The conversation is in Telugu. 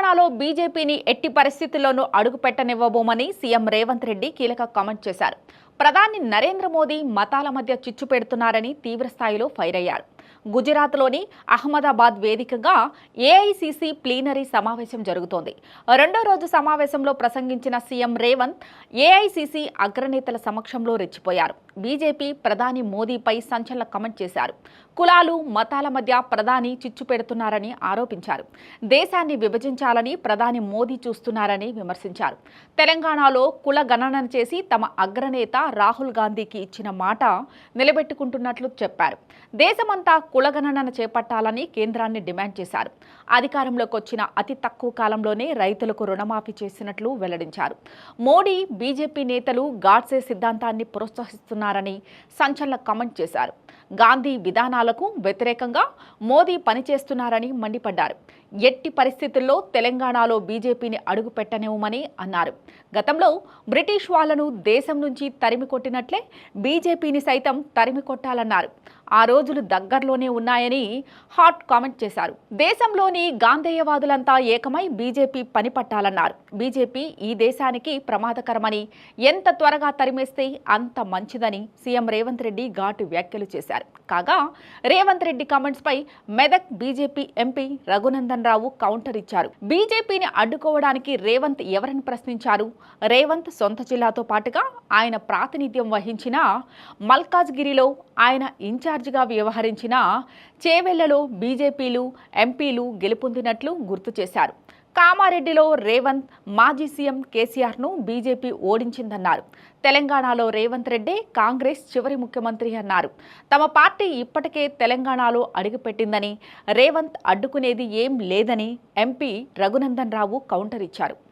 తెలంగాణలో బీజేపీని ఎట్టి పరిస్థితుల్లోనూ అడుగుపెట్టనివ్వబోమని సీఎం రేవంత్ రెడ్డి కీలక కామెంట్ చేశారు. ప్రధాని నరేంద్ర మోదీ మతాల మధ్య చిచ్చు పెడుతున్నారని తీవ్రస్థాయిలో ఫైర్ అయ్యారు. గుజరాత్లోని అహ్మదాబాద్ వేదికగా ఏఐసీసీ ప్లీనరీ సమావేశం జరుగుతోంది. రెండో రోజు సమావేశంలో ప్రసంగించిన సీఎం రేవంత్ ఏఐసీసీ అగ్రనేతల సమక్షంలో రెచ్చిపోయారు. బీజేపీ ప్రధాని మోదీపై సంచలన కమెంట్ చేశారు. కులాలు మతాల మధ్య ప్రధాని చిచ్చు పెడుతున్నారని ఆరోపించారు. దేశాన్ని విభజించాలని ప్రధాని మోదీ చూస్తున్నారని విమర్శించారు. తెలంగాణలో కుల గణన చేసి తమ అగ్రనేత రాహుల్ గాంధీకి ఇచ్చిన మాట నిలబెట్టుకుంటున్నట్లు చెప్పారు. దేశమంతా కులగణన చేపట్టాలని కేంద్రాన్ని డిమాండ్ చేశారు. అధికారంలోకి వచ్చిన అతి తక్కువ కాలంలోనే రైతులకు రుణమాఫీ చేసినట్లు వెల్లడించారు. మోడీ బీజేపీ నేతలు గాడ్సే సిద్ధాంతాన్ని ప్రోత్సహిస్తున్నారని సంచలన కామెంట్ చేశారు. గాంధీ విధానాలకు వ్యతిరేకంగా మోదీ పనిచేస్తున్నారని మండిపడ్డారు. ఎట్టి పరిస్థితుల్లో తెలంగాణలో బీజేపీని అడుగుపెట్టనివ్వమని అన్నారు. గతంలో బ్రిటిష్ వాళ్ళను దేశం నుంచి తరిమి కొట్టినట్లే బీజేపీని సైతం తరిమి కొట్టాలన్నారు. ఆ రోజులు దగ్గరలోనే ఉన్నాయని హాట్ కామెంట్ చేశారు. దేశంలోని గాంధేయవాదులంతా ఏకమై బీజేపీ పని పట్టాలన్నారు బీజేపీ ఈ దేశానికి ప్రమాదకరమని ఎంత త్వరగా తరిమేస్తే అంత మంచిదని సీఎం రేవంత్ రెడ్డి ఘాటు వ్యాఖ్యలు చేశారు. కాగా రేవంత్ రెడ్డి కామెంట్స్ పై Medak BJP MP Raghunandan Rao counter ఇచ్చారు. బీజేపీని అడ్డుకోవడానికి రేవంత్ ఎవరని ప్రశ్నించారు? రేవంత్ సొంత జిల్లాతో పాటుగా ఆయన ప్రాతినిధ్యం వహించిన మల్కాజ్గిరిలో ఆయన ఇన్ఛార్జిగా వ్యవహరించిన చేవెళ్ళలో బీజేపీలు ఎంపీలు గెలుపొందినట్లు గుర్తు చేశారు. కామారెడ్డిలో రేవంత్ మాజీ సీఎం కేసీఆర్ను బీజేపీ ఓడించిందన్నారు. తెలంగాణలో రేవంత్ రెడ్డే కాంగ్రెస్ చివరి ముఖ్యమంత్రి అన్నారు. తమ పార్టీ ఇప్పటికే తెలంగాణలో అడుగుపెట్టిందని రేవంత్ అడ్డుకునేది ఏం లేదని ఎంపీ రఘునందన్ రావు కౌంటర్ ఇచ్చారు.